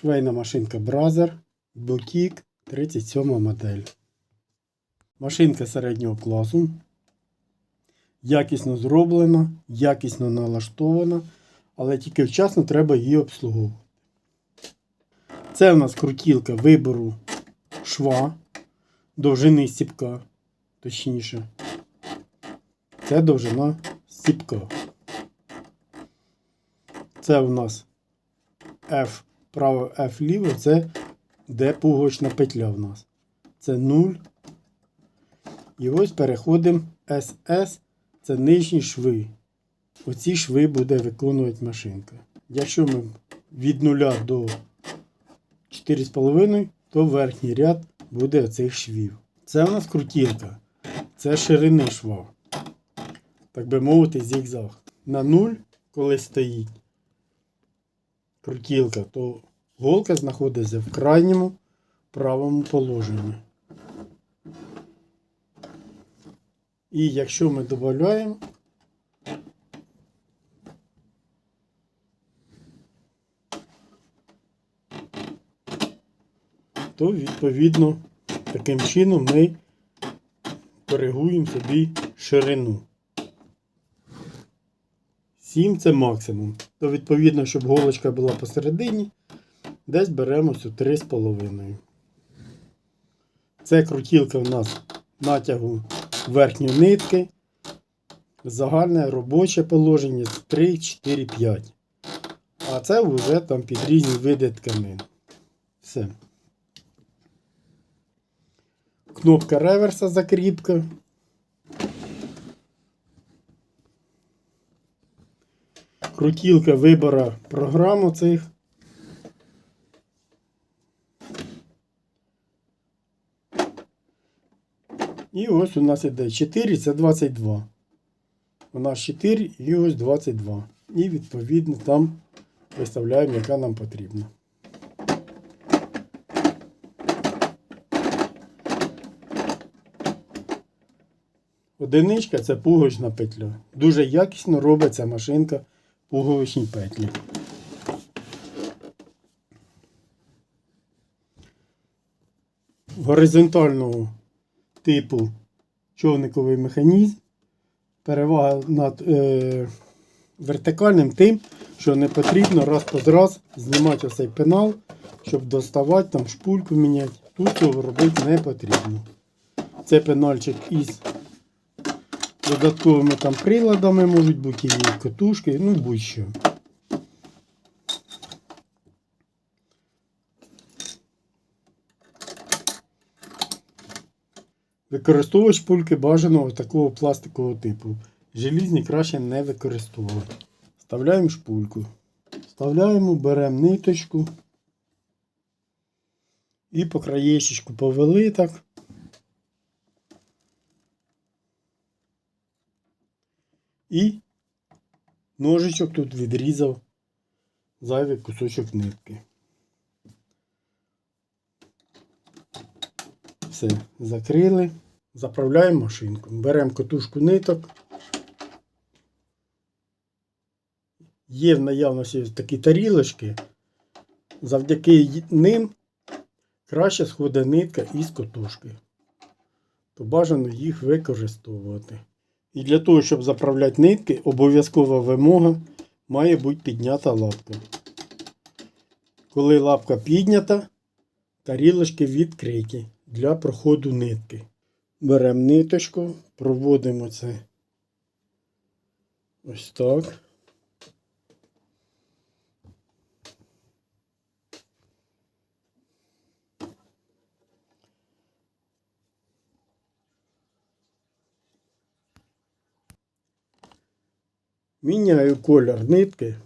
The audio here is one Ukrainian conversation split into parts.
Швейна машинка Бразер, Boutique 37 модель. Машинка середнього класу. Якісно зроблена, якісно налаштована, але тільки вчасно треба її обслуговувати. Це в нас крутілка вибору шва, довжини стіпка, точніше. Це довжина стіпка. Це у нас F право F ліво, це де пуговична петля в нас. Це 0. І ось переходимо SS, це нижні шви. Оці шви буде виконувати машинка. Якщо ми від 0 до 4,5, то верхній ряд буде оцих швів. Це у нас крутілка. Це ширини шва. Так би мовити, зігзаг. На 0, коли стоїть крутілка, то голка знаходиться в крайньому правому положенні. І якщо ми додаємо, то відповідно таким чином ми коригуємо собі ширину. 7 це максимум. То відповідно, щоб голочка була посередині, десь беремо цю 3,5. Це крутілка в нас натягу верхньої нитки. Загальне робоче положення 3, 4, 5. А це вже там під різні види тканин. Все. Кнопка реверса закріпка. Крутілка вибора програму цих. І ось у нас іде 4, це 22. У нас 4 і ось 22. І відповідно там виставляємо, яка нам потрібна. Одиничка це пуговична петля. Дуже якісно робиться машинка пуговичні петлі. Горизонтального типу човниковий механізм. Перевага над е, вертикальним тим, що не потрібно раз по раз знімати оцей пенал, щоб доставати там шпульку міняти. Тут цього робити не потрібно. Це пенальчик із додатковими там приладами, можуть бути і катушки, ну будь-що. Використовувач шпульки бажаного такого пластикового типу. Желізні краще не використовувати. Вставляємо шпульку. Вставляємо, беремо ниточку. І по краєчку повели так. І ножичок тут відрізав зайвий кусочок нитки. Все, закрили. Заправляємо машинку. Беремо катушку ниток. Є в наявності такі тарілочки. Завдяки ним краще сходить нитка із катушки. То бажано їх використовувати. І для того, щоб заправляти нитки, обов'язкова вимога має бути піднята лапка. Коли лапка піднята, тарілочки відкриті для проходу нитки. Беремо ниточку, проводимо це ось так. Міняю колір нитки.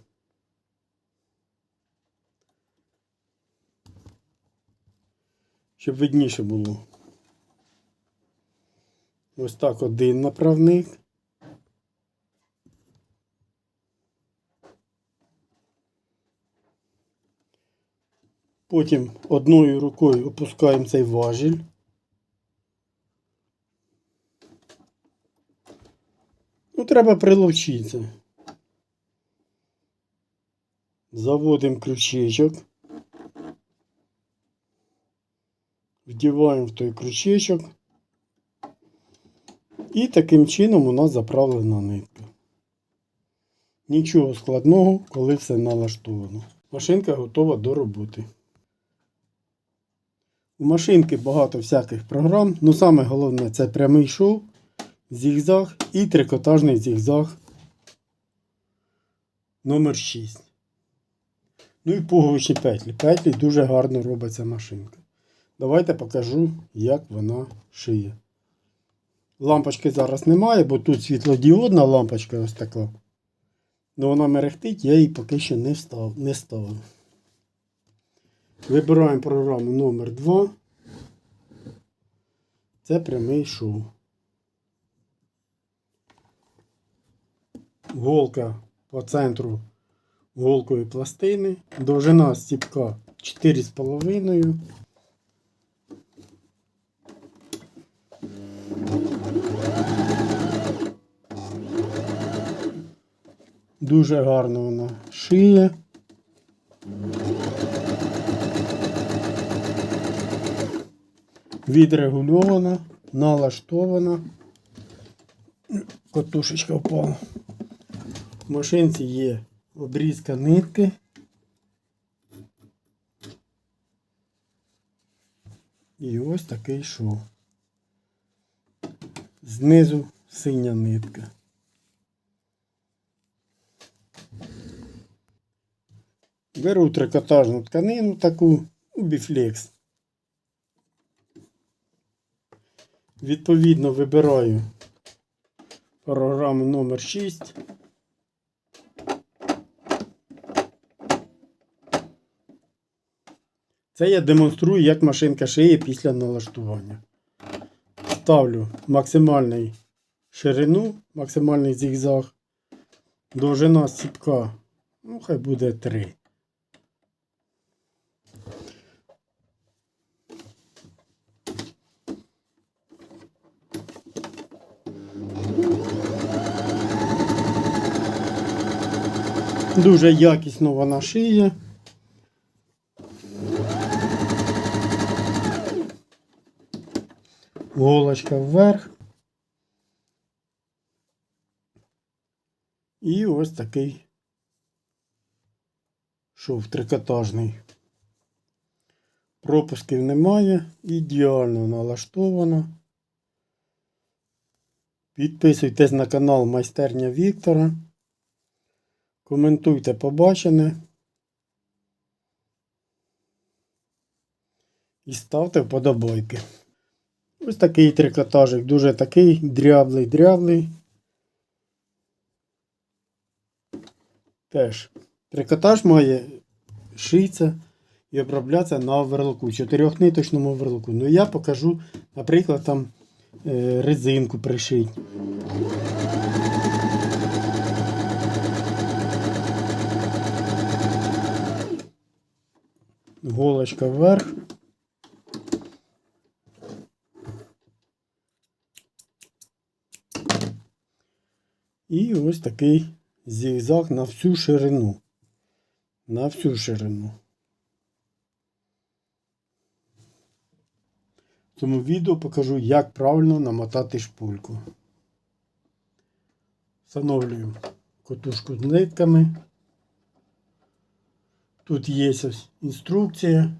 Щоб видніше було. Ось так один направник. Потім одною рукою опускаємо цей важіль. Ну, треба приловчитися. Заводимо крючечок. вдіваємо в той крючечок. І таким чином у нас заправлена нитка. Нічого складного, коли все налаштовано. Машинка готова до роботи. У машинки багато всяких програм. Ну саме головне це прямий шов, зігзаг і трикотажний зігзаг номер 6. Ну і пуговичні петлі. Петлі дуже гарно робить ця машинка. Давайте покажу, як вона шиє. Лампочки зараз немає, бо тут світлодіодна лампочка ось така. Ну вона мерехтить, я її поки що не, встав, не ставив. Вибираємо програму номер 2. Це прямий шов. Голка по центру голкої пластини. Довжина стіпка 4,5. Дуже гарно вона шиє. Відрегульована, налаштована. Котушечка впала. В машинці є обрізка нитки. І ось такий шов. Знизу синя нитка. Беру трикотажну тканину таку біфлекс. Відповідно вибираю програму номер 6. Це я демонструю, як машинка шиє після налаштування. Ставлю максимальний ширину, максимальний зігзаг. Довжина сіпка, ну хай буде 3. Дуже якісно вона шиє. Голочка вверх. І ось такий шов трикотажний. Пропусків немає, ідеально налаштовано. Підписуйтесь на канал Майстерня Віктора. Коментуйте побачене. І ставте вподобайки. Ось такий трикотажик, дуже такий дряблий. Теж трикотаж має шитися і оброблятися на оверлоку, чотирьохниточному оверлоку. Ну я покажу, наприклад, там е, резинку пришить. Голочка вверх. І ось такий зігзаг на всю ширину. На всю ширину. В цьому відео покажу, як правильно намотати шпульку. Встановлюємо котушку з нитками. Тут є інструкція.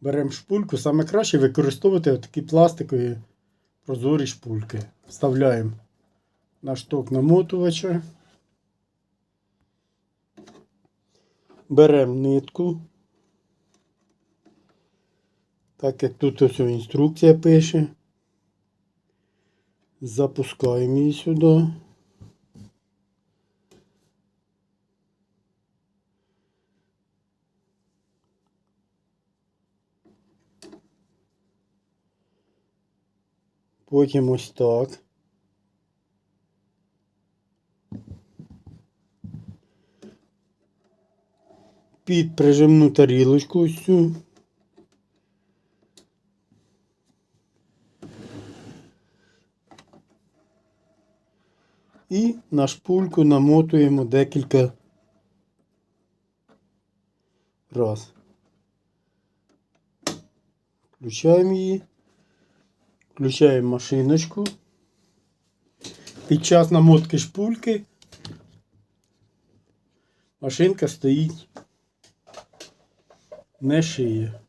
Беремо шпульку. Саме краще використовувати такі пластикові прозорі шпульки. Вставляємо на шток намотувача. Беремо нитку. Так як тут ось інструкція пише. Запускаємо її сюди. Потім ось так. Під прижимну тарілочку ось цю. І на шпульку намотуємо декілька Раз. Включаємо її. Включаємо машиночку. Під час намотки шпульки машинка стоїть не шиє.